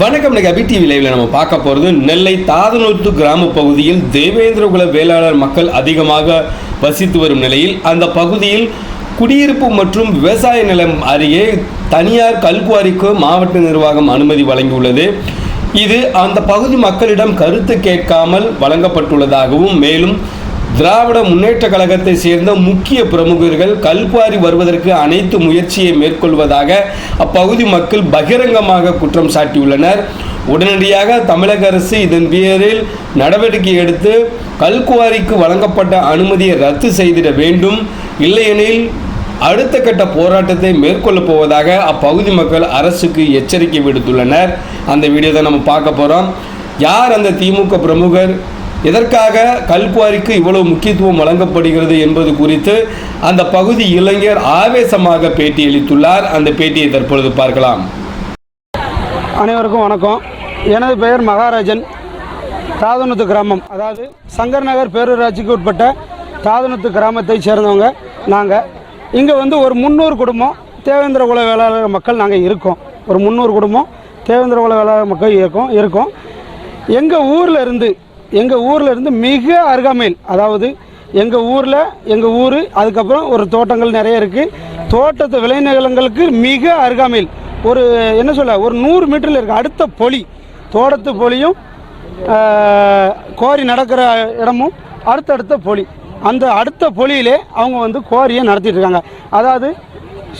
வணக்கம். இன்னைக்கு அபி டிவி லைவ்ல நம்ம பார்க்க போகிறது நெல்லை தாதனூத்து கிராம பகுதியில் தேவேந்திரகுல வேளாளர் மக்கள் அதிகமாக வசித்து வரும் நிலையில் அந்த பகுதியில் குடியிருப்பு மற்றும் விவசாய நிலம் அருகே தனியார் கல்குவாரிக்கு மாவட்ட நிர்வாகம் அனுமதி வழங்கியுள்ளது. இது அந்த பகுதி மக்களிடம் கருத்து கேட்காமல் வழங்கப்பட்டுள்ளதாகவும் மேலும் திராவிட முன்னேற்ற கழகத்தை சேர்ந்த முக்கிய பிரமுகர்கள் கல்குவாரி வருவதற்கு அனைத்து முயற்சியை மேற்கொள்வதாக அப்பகுதி மக்கள் பகிரங்கமாக குற்றம் சாட்டியுள்ளனர். உடனடியாக தமிழக அரசு இதன் பேரில் நடவடிக்கை எடுத்து கல்குவாரிக்கு வழங்கப்பட்ட அனுமதியை ரத்து செய்திட வேண்டும். இல்லையெனில் அடுத்த கட்ட போராட்டத்தை மேற்கொள்ளப் போவதாக அப்பகுதி மக்கள் அரசுக்கு எச்சரிக்கை விடுத்துள்ளனர். அந்த வீடியோ தான் நம்ம பார்க்க போகிறோம் யார் அந்த திமுக பிரமுகர்? எதற்காக கல்குவாரிக்கு இவ்வளவு முக்கியத்துவம் வழங்கப்படுகிறது என்பது குறித்து அந்த பகுதி இளைஞர் ஆவேசமாக பேட்டியளித்துள்ளார் அந்த பேட்டியை தற்பொழுது பார்க்கலாம். அனைவருக்கும் வணக்கம். எனது பெயர் மகாராஜன். தாதனத்து கிராமம். அதாவது சங்கர் நகர் பேரூராட்சிக்கு உட்பட்ட தாதனத்து கிராமத்தை சேர்ந்தவங்க நாங்கள் இங்கே வந்து ஒரு முந்நூறு குடும்பம் தேவேந்திர குல வேளாளர் மக்கள் நாங்கள் இருக்கோம். ஒரு முந்நூறு குடும்பம் தேவேந்திர குல வேளாளர் மக்கள் இருக்கோம் இருக்கோம். எங்கள் ஊரில் இருந்து எங்கள் ஊரில் இருந்து மிக அருகாமையில் அதாவது எங்கள் ஊரில் எங்கள் ஊர் அதுக்கப்புறம் ஒரு தோட்டங்கள் நிறைய இருக்குது தோட்டத்து விளைநிலங்களுக்கு மிக அருகாமையில் ஒரு என்ன சொல்ல ஒரு நூறு மீட்டரில் இருக்குது அடுத்த பொலி. தோட்டத்து பொலியும் கோரி நடக்கிற இடமும் அடுத்தடுத்த பொலி. அந்த அடுத்த பொலியிலே அவங்க வந்து கோரியை நடத்திட்டு இருக்காங்க. அதாவது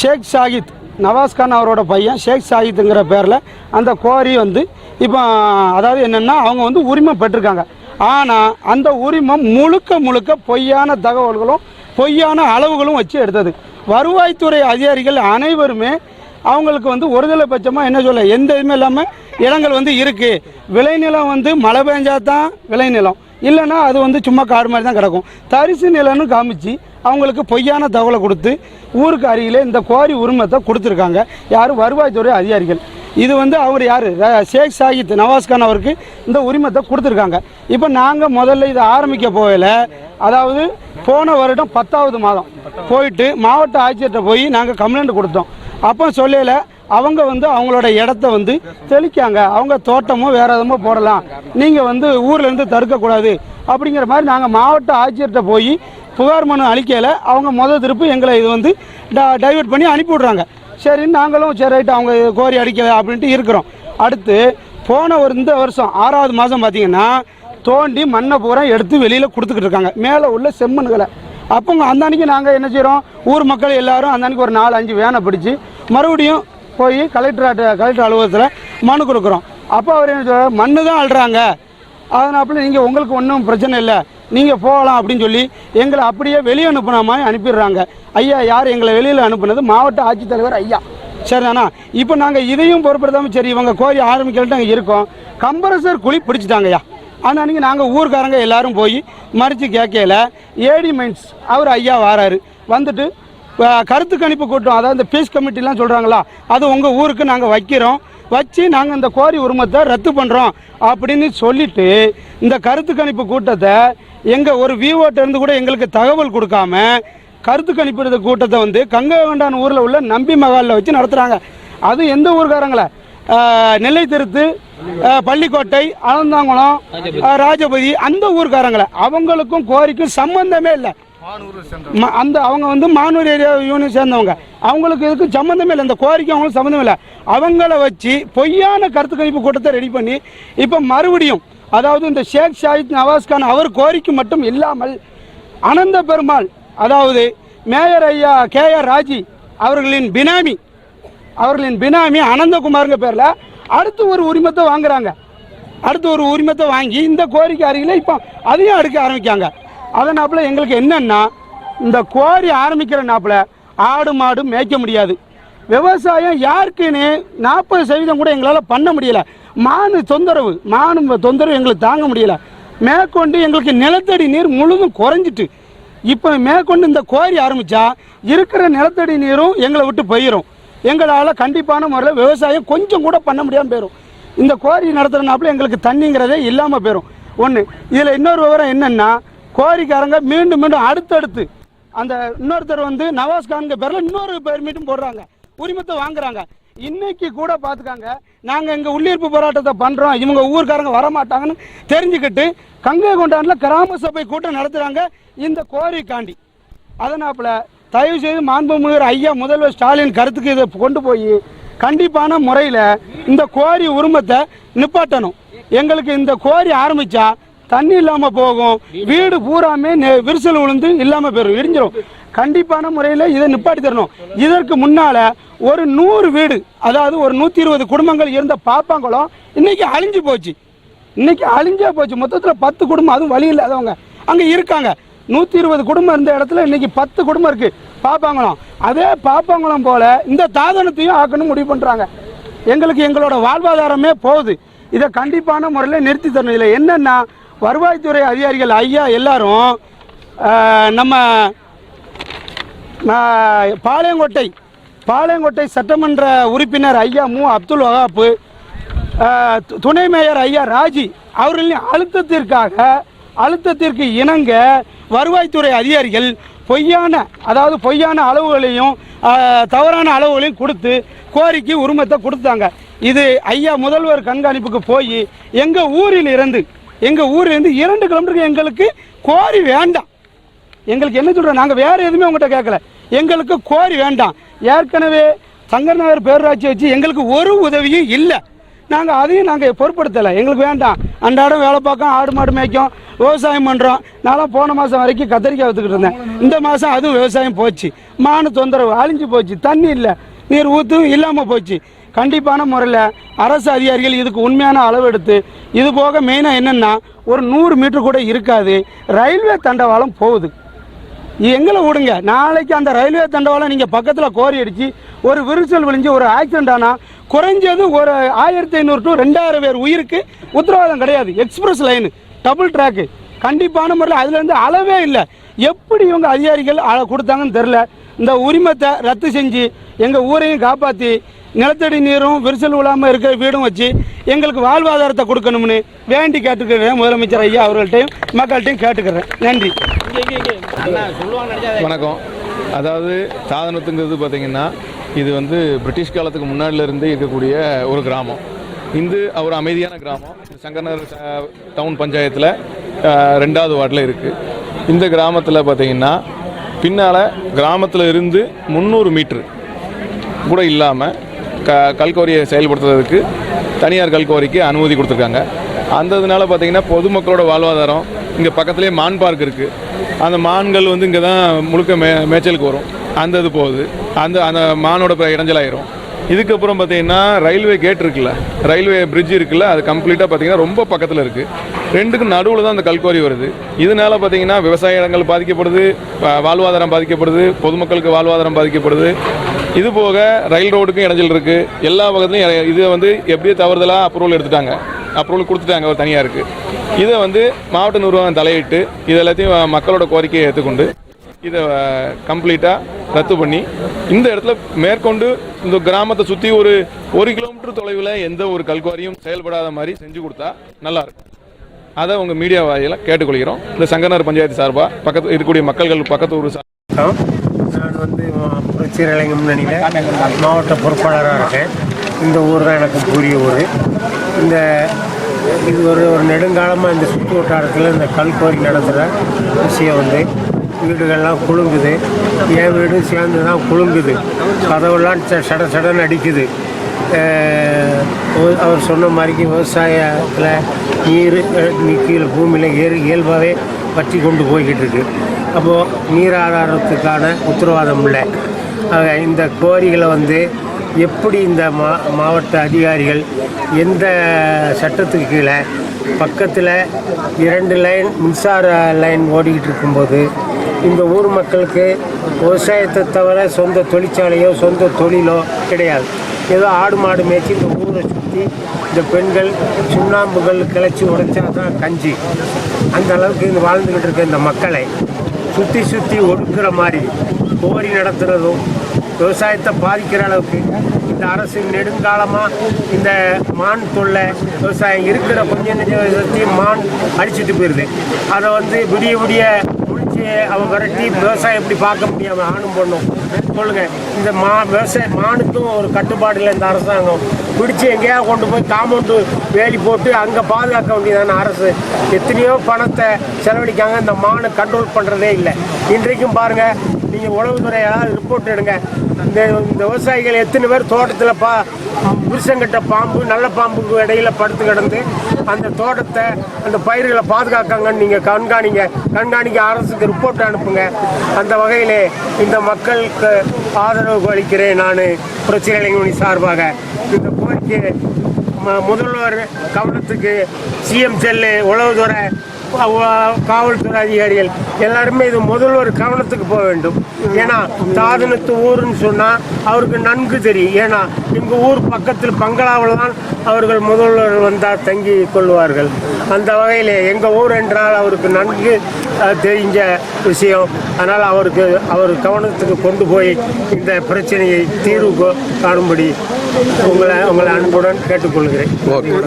ஷேக் ஷாகித் நவாஸ்கான் அவரோட பையன் ஷேக் ஷாகித்துங்கிற பேரில் அந்த கோரி வந்து இப்போ அதாவது என்னென்னா அவங்க வந்து உரிமை பெற்றிருக்காங்க. ஆனால் அந்த உரிமம் முழுக்க முழுக்க பொய்யான தகவல்களும் பொய்யான அளவுகளும் வச்சு எடுத்தது. வருவாய்த்துறை அதிகாரிகள் அனைவருமே அவங்களுக்கு வந்து ஒருதலை பட்சமாக என்ன சொல்ல எந்த இதுவுமே இல்லாமல் இடங்கள் வந்து இருக்குது விளைநிலம் வந்து மழை பெஞ்சா தான் விளைநிலம். இல்லைன்னா அது வந்து சும்மா காடு மாதிரி தான் கிடக்கும். தரிசு நிலம்னு காமிச்சு அவங்களுக்கு பொய்யான தகவலை கொடுத்து ஊருக்கு அருகில் இந்த கோரி உரிமத்தை கொடுத்துருக்காங்க. யார்? வருவாய்த்துறை அதிகாரிகள். இது வந்து அவர் யார்? ஷேக் சாகித் நவாஸ்கான் அவருக்கு இந்த உரிமத்தை கொடுத்துருக்காங்க. இப்போ நாங்கள் முதல்ல இதை ஆரம்பிக்க போகல. அதாவது போன வருடம் பத்தாவது மாதம் போயிட்டு மாவட்ட ஆட்சியர்கிட்ட போய் நாங்கள் கம்ப்ளைண்ட் கொடுத்தோம். அப்போ சொல்லல அவங்க வந்து அவங்களோட இடத்த வந்து தெளிக்காங்க. அவங்க தோட்டமோ வேற எதுமோ போடலாம். நீங்கள் வந்து ஊர்லேருந்து தடுக்கக்கூடாது. அப்படிங்கிற மாதிரி நாங்கள் மாவட்ட ஆட்சியர்கிட்ட போய் புகார் மனு அளிக்கையில் அவங்க முதல் திருப்பு எங்களை இது வந்து டைவர்ட் பண்ணி அனுப்பி விட்றாங்க சரி நாங்களும் சரி ரைட்டு அவங்க கோரி அடிக்கலை அப்படின்ட்டு இருக்கிறோம். அடுத்து போன ஒரு இந்த வருஷம் ஆறாவது மாதம் பார்த்தீங்கன்னா தோண்டி மண்ணை பூரா எடுத்து வெளியில் கொடுத்துக்கிட்டு இருக்காங்க. மேலே உள்ள செம்மண்களை அப்போ அந்த அன்னைக்கு நாங்கள் என்ன செய்கிறோம் ஊர் மக்கள் எல்லோரும் அந்த அன்றைக்கி ஒரு நாலு அஞ்சு வேனை பிடிச்சி மறுபடியும் போய் கலெக்டர் கலெக்டர் அலுவலகத்தில் மனு கொடுக்குறோம். அப்போ அவர் என்ன சொல்கிறார் மண்ணு தான் அள்ளுறாங்க. அதனால நீங்கள் உங்களுக்கு ஒன்றும் பிரச்சனை இல்லை. நீங்கள் போகலாம் அப்படின்னு சொல்லி எங்களை அப்படியே வெளியே அனுப்புன மாதிரி அனுப்பிடுறாங்க. ஐயா யார் எங்களை வெளியில் அனுப்புனது? மாவட்ட ஆட்சித்தலைவர் ஐயா. சரிதானா? இப்போ நாங்கள் இதையும் பொறுப்படுத்தாமல் சரி இவங்க கோரி ஆரம்பிக்கலட்டு அங்கே இருக்கோம். கம்பரசர் குழி பிடிச்சிட்டாங்கய்யா ஆனால் நீங்கள் நாங்கள் ஊர்க்காரங்க எல்லாரும் போய் மறித்து கேட்கல. ஏடி மைன்ஸ் அவர் ஐயா வாராரு. வந்துட்டு கருத்து கணிப்பு கூட்டம் அதாவது இந்த பீஸ் கமிட்டிலாம் சொல்கிறாங்களா அது உங்கள் ஊருக்கு நாங்கள் வைக்கிறோம். வச்சு நாங்கள் இந்த கோரி உரிமத்தை ரத்து பண்ணுறோம் அப்படின்னு சொல்லிவிட்டு இந்த கருத்து கணிப்பு கூட்டத்தை எங்கள் ஒரு விஓட்ட இருந்து கூட எங்களுக்கு தகவல் கொடுக்காம கருத்து கணிப்பு கூட்டத்தை வந்து கங்கவண்டான் ஊரில் உள்ள நம்பி மகாலில் வச்சு நடத்துகிறாங்க அது எந்த ஊர்காரங்கள நெல்லை திருத்து பள்ளிக்கோட்டை அனந்தாங்குளம் ராஜபதி அந்த ஊர்காரங்களை அவங்களுக்கும் கோரிக்கும் சம்பந்தமே இல்லை. அந்த அவங்க வந்து மானூர் ஏரியா யூனியன் சேர்ந்தவங்க. அவங்களுக்கு இதுக்கு சம்மந்தமே இல்லை. இந்த கோரிக்கை அவங்களுக்கு சம்மந்தம் இல்லை. அவங்கள வச்சு பொய்யான கருத்து கணிப்பு கூட்டத்தை ரெடி பண்ணி இப்போ மறுபடியும் அதாவது இந்த ஷேக் ஷாஹித் நவாஸ்கான் அவர் கோரிக்கை மட்டும் இல்லாமல் அனந்த பெருமாள் அதாவது மேயர் ஐயா கே ஆர் ராஜி அவர்களின் பினாமி அவர்களின் பினாமி அனந்தகுமாருங்க பேரில் அடுத்து ஒரு உரிமத்தை வாங்குறாங்க. அடுத்து ஒரு உரிமத்தை வாங்கி இந்த கோரிக்கை அருகில் இப்போ அதையும் அடுக்க ஆரம்பிக்காங்க. அதனாப்புல எங்களுக்கு என்னென்னா இந்த கோரி ஆரம்பிக்கிற நாப்பில் ஆடு மாடு மேய்க்க முடியாது. விவசாயம் யாருக்குன்னு நாற்பது சதவீதம் கூட எங்களால் பண்ண முடியல. மானு தொந்தரவு மானு தொந்தரவு எங்களுக்கு தாங்க முடியல. மேற்கொண்டு எங்களுக்கு நிலத்தடி நீர் முழுதும் குறைஞ்சிட்டு. இப்போ மேற்கொண்டு இந்த கோரி ஆரம்பித்தா இருக்கிற நிலத்தடி நீரும் எங்களை விட்டு போயிடும் எங்களால் கண்டிப்பான முறையில் விவசாயம் கொஞ்சம் கூட பண்ண முடியாமல் போயிடும் இந்த கோரி நடத்துகிறனாப்புல எங்களுக்கு தண்ணிங்கிறதே இல்லாமல் போயிடும் ஒன்று இதில் இன்னொரு விவரம் என்னென்னா கோரிக்காரங்க மீண்டும் மீண்டும் அடுத்தடுத்து அந்த இன்னொருத்தர் வந்து நவாஸ்கான்க பேரில் இன்னொரு பெர்மிட்டும் போடுறாங்க. உரிமத்தை வாங்குறாங்க. இன்னைக்கு கூட பார்த்துக்காங்க நாங்கள் இங்கே உள்ளீர்ப்பு போராட்டத்தை பண்ணுறோம் இவங்க ஊர்க்காரங்க வரமாட்டாங்கன்னு தெரிஞ்சுக்கிட்டு கங்கை கொண்டாண்டில் கிராம சபை கூட்டம் நடத்துகிறாங்க இந்த கோரிக்காண்டி அதனாப்பில் தயவு செய்து மாண்புமிகு ஐயா முதல்வர் ஸ்டாலின் கருத்துக்கு இதை கொண்டு போய் கண்டிப்பான முறையில் இந்த கோரி உரிமத்தை நிப்பாட்டணும். எங்களுக்கு இந்த கோரி ஆரம்பித்தா தண்ணி இல்லாமல் போகும். வீடு பூராமே நெ- விரிசல் விழுந்து இல்லாமல் போயிடும் இடிஞ்சிரும் கண்டிப்பான முறையில் இதை நிப்பாட்டி தரணும். இதற்கு முன்னால் ஒரு நூறு வீடு அதாவது ஒரு நூற்றி இருபது குடும்பங்கள் இருந்த பாப்பாங்குளம் இன்னைக்கு அழிஞ்சு போச்சு. இன்னைக்கு அழிஞ்சே போச்சு. மொத்தத்தில் பத்து குடும்பம் அதுவும் வழி இல்லாதவங்க அங்கே இருக்காங்க. நூற்றி இருபது குடும்பம் இருந்த இடத்துல இன்னைக்கு பத்து குடும்பம் இருக்கு பாப்பாங்குளம். அதே பாப்பாங்குளம் போல இந்த தாதனத்தையும் ஆக்கணும் முடிவு பண்ணுறாங்க எங்களுக்கு எங்களோட வாழ்வாதாரமே போகுது. இதை கண்டிப்பான முறையில் நிறுத்தி தரணும். இதில் என்னென்னா வருவாய்த்துறை அதிகாரிகள் ஐயா எல்லாரும் நம்ம பாளையங்கோட்டை பாளையங்கோட்டை சட்டமன்ற உறுப்பினர் ஐயா மு. அப்துல் வகாப்பு துணை மேயர் ஐயா ராஜி அவர்களின் அழுத்தத்திற்காக அழுத்தத்திற்கு இணங்க வருவாய்த்துறை அதிகாரிகள் பொய்யான அதாவது பொய்யான அளவுகளையும் தவறான அளவுகளையும் கொடுத்து கோரிக்கை உரிமத்தை கொடுத்தாங்க. இது ஐயா முதல்வர் கண்காணிப்புக்கு போய் எங்கள் ஊரில் இருந்து எங்கள் ஊர்லேருந்து இரண்டு கிலோமீட்டருக்கு எங்களுக்கு கோரி வேண்டாம். எங்களுக்கு என்ன சொல்கிறோம் நாங்கள் வேறு எதுவுமே உங்கள்கிட்ட கேட்கல. எங்களுக்கு கோரி வேண்டாம். ஏற்கனவே சங்கர் நகர் பேரூராட்சி வச்சு எங்களுக்கு ஒரு உதவியும் இல்லை. நாங்கள் அதையும் நாங்கள் பொருட்படுத்தலை. எங்களுக்கு வேண்டாம். அன்றாடம் வேலை பார்க்கோம் ஆடு மாடு மேய்க்கும் விவசாயம் பண்ணுறோம் நான்லாம் போன மாதம் வரைக்கும் கத்திரிக்காய் விற்றுக்கிட்டு இருந்தேன். இந்த மாதம் அதுவும் விவசாயம் போச்சு. மானு தொந்தரவு அழிஞ்சு போச்சு. தண்ணி இல்லை. நீர் ஊற்றும் இல்லாமல் போச்சு. கண்டிப்பான முறையில் அரசு அதிகாரிகள் இதுக்கு உண்மையான அளவெடுத்து இது போக மெயினாக என்னென்னா ஒரு நூறு மீட்டர் கூட இருக்காது. ரயில்வே தண்டவாளம் போகுது. எங்களை விடுங்க. நாளைக்கு அந்த ரயில்வே தண்டவாளம் நீங்கள் பக்கத்தில் கோரி அடித்து ஒரு விரிசல் விழிஞ்சு ஒரு ஆக்சிடென்ட் ஆனால் குறைஞ்சது ஒரு ஆயிரத்தி ஐநூறு டு ரெண்டாயிரம் பேர் உயிருக்கு உத்தரவாதம் கிடையாது. எக்ஸ்பிரஸ் லைனு டபுள் ட்ராக்கு கண்டிப்பான முறையில் அதுலேருந்து அளவே இல்லை. எப்படி இவங்க அதிகாரிகள் அள கொடுத்தாங்கன்னு தெரில இந்த உரிமத்தை ரத்து செஞ்சு எங்கள் ஊரையும் காப்பாற்றி நிலத்தடி நீரும் விரிசல் விழாமல் இருக்கிற வீடும் வச்சு எங்களுக்கு வாழ்வாதாரத்தை கொடுக்கணும்னு வேண்டி கேட்டுக்கிறேன் முதலமைச்சர் ஐயா அவர்கள்ட்டையும் மக்கள்கிட்டையும் கேட்டுக்கிறேன். நன்றி. வணக்கம். அதாவது சாதனத்துங்கிறது பார்த்தீங்கன்னா இது வந்து பிரிட்டிஷ் காலத்துக்கு முன்னாடில இருக்கக்கூடிய ஒரு கிராமம். இந்து ஒரு அமைதியான கிராமம். சங்கர்நகர் டவுன் பஞ்சாயத்தில் ரெண்டாவது வார்டில் இருக்குது இந்த கிராமத்தில் பார்த்தீங்கன்னா பின்னால் கிராமத்தில் இருந்து முந்நூறு மீட்ரு கூட இல்லாமல் க கல்கோரியை செயல்படுத்துறதுக்கு தனியார் கல்கோரிக்கு அனுமதி கொடுத்துருக்காங்க. அந்த பார்த்தீங்கன்னா பொதுமக்களோட வாழ்வாதாரம் இங்கே பக்கத்துலேயே மான் பார்க் இருக்குது அந்த மான்கள் வந்து இங்கே தான் முழுக்க மே மேய்ச்சலுக்கு வரும். அந்த இது போகுது. அந்த அந்த மானோட இடைஞ்சலாயிரும். இதுக்கப்புறம் பார்த்தீங்கன்னா ரயில்வே கேட் இருக்குல்ல? ரயில்வே பிரிட்ஜ் இருக்குல்ல? அது கம்ப்ளீட்டாக பார்த்தீங்கன்னா ரொம்ப பக்கத்தில் இருக்குது ரெண்டுக்கும் நடுவில் தான் அந்த கல்குவாரி வருது. இதனால பார்த்தீங்கன்னா விவசாய இடங்கள் பாதிக்கப்படுது வாழ்வாதாரம் பாதிக்கப்படுது பொதுமக்களுக்கு வாழ்வாதாரம் பாதிக்கப்படுது. இது போக ரயில் ரோடுக்கும் இடைஞ்சல் இருக்குது எல்லா பக்கத்துலையும் இது வந்து எப்படியே தவறுதலாக அப்ரூவல் எடுத்துட்டாங்க. அப்ரூவல் கொடுத்துட்டாங்க ஒரு தனியாக இருக்குது இதை வந்து மாவட்ட நிர்வாகம் தலையிட்டு இது எல்லாத்தையும் மக்களோட கோரிக்கையை ஏற்றுக்கொண்டு இதை கம்ப்ளீட்டாக ரத்து பண்ணி இந்த இடத்துல மேற்கொண்டு இந்த கிராமத்தை சுற்றி ஒரு ஒரு கிலோமீட்டர் தொலைவில் எந்த ஒரு கல்குவாரியும் செயல்படாத மாதிரி செஞ்சு கொடுத்தா நல்லாயிருக்கும் அதை உங்கள் மீடியா வாயில கேட்டுக்கொள்கிறோம். இந்த சங்கனார் பஞ்சாயத்து சார்பாக பக்கத்து இருக்கக்கூடிய மக்கள்கள் பக்கத்து ஊர் சார் நான் வந்து மா- முன்னணியில் மாவட்ட பொறுப்பாளராக இருக்கேன். இந்த ஊர் தான் எனக்கு கூறிய ஊர். இந்த இது ஒரு ஒரு நெடுங்காலமாக இந்த சுற்று வட்டாரத்தில் இந்த கல்குவாரி நடத்துகிற விஷயம் வந்து வீடுகள்லாம் குலுங்குது. என் வீடும் சேர்ந்து தான் குலுங்குது. கதவுலாம் ச- சட சடன்னு அடிக்குது. அவர் சொன்ன மாதிரிக்கு விவசாயத்தில் நீர் கீழே பூமியில் ஏறி இயல்பாகவே பற்றி கொண்டு போய்கிட்டு இருக்கு. அப்போது நீர் ஆதாரத்துக்கான உத்தரவாதம் இல்லை. ஆக இந்த கோரிகளை வந்து எப்படி இந்த மா மாவட்ட அதிகாரிகள் எந்த சட்டத்துக்கு கீழே பக்கத்தில் இரண்டு லைன் மின்சார லைன் ஓடிக்கிட்டு இருக்கும்போது இந்த ஊர் மக்களுக்கு விவசாயத்தை தவிர சொந்த தொழிற்சாலையோ சொந்த தொழிலோ கிடையாது. ஏதோ ஆடு மாடு மேய்ச்சி இந்த ஊரை சுற்றி இந்த பெண்கள் சுண்ணாம்புகள் கிளச்சி உடைச்சா தான் கஞ்சி. அந்த அளவுக்கு இந்த வாழ்ந்துக்கிட்டு இருக்க இந்த மக்களை சுற்றி சுற்றி ஒடுக்கிற மாதிரி போரி நடத்துகிறதும் விவசாயத்தை பாதிக்கிற அளவுக்கு இந்த அரசு நெடுங்காலமாக இந்த மான் தொல்லை விவசாயம் இருக்கிற கொஞ்சம் நெஞ்சத்தையும் மான் அடிச்சிட்டு போயிடுது அதை வந்து விடிய விடிய முடிச்சு அவன் விரட்டி விவசாயம் எப்படி பார்க்க முடியாமல் ஆணும் பொண்ணும். சொல்லுங்கள் இந்த மா விவசாய மானுக்கும் ஒரு கட்டுப்பாடு இல்லை இந்த அரசாங்கம். பிடிச்சி எங்கேயாவது கொண்டு போய் காம்பவுண்டு வேலி போட்டு அங்கே பாதுகாக்க வேண்டியதான அரசு. எத்தனையோ பணத்தை செலவழிக்காங்க. இந்த மானை கண்ட்ரோல் பண்ணுறதே இல்லை. இன்றைக்கும் பாருங்கள் நீங்கள் உளவுத்துறையாக ரிப்போர்ட் எடுங்க. இந்த இந்த விவசாயிகள் எத்தனை பேர் தோட்டத்தில் பா புருஷங்கிட்ட பாம்பு நல்ல பாம்புக்கு இடையில படுத்து கிடந்து அந்த தோட்டத்தை அந்த பயிர்களை பாதுகாக்காங்கன்னு நீங்கள் கண்காணிங்க. கண்காணிக்க அரசுக்கு ரிப்போர்ட் அனுப்புங்க. அந்த வகையிலே இந்த மக்களுக்கு ஆதரவு அளிக்கிறேன் நான். புரட்சி இளைஞனி சார்பாக. இந்த கோரிக்கை முதல்வர் கவனத்துக்கு சிஎம் செல்லு உளவுத்துறை காவல்துறை அதிகாரிகள் எல்லாருமே இது முதல்வர் கவனத்துக்கு போக வேண்டும். ஏன்னா தாதனத்து ஊருன்னு சொன்னால் அவருக்கு நன்கு தெரியும். ஏன்னா எங்கள் ஊர் பக்கத்தில் பங்களாவில் தான் அவர்கள் முதல்வர் வந்தால் தங்கி கொள்வார்கள். அந்த வகையில் எங்கள் ஊர் என்றால் அவருக்கு நன்கு தெரிஞ்ச விஷயம். அதனால் அவருக்கு அவர் கவனத்துக்கு கொண்டு போய் இந்த பிரச்சனையை தீர்வு காணும்படி உங்களை உங்களை அன்புடன் கேட்டுக்கொள்கிறேன். ஓகே.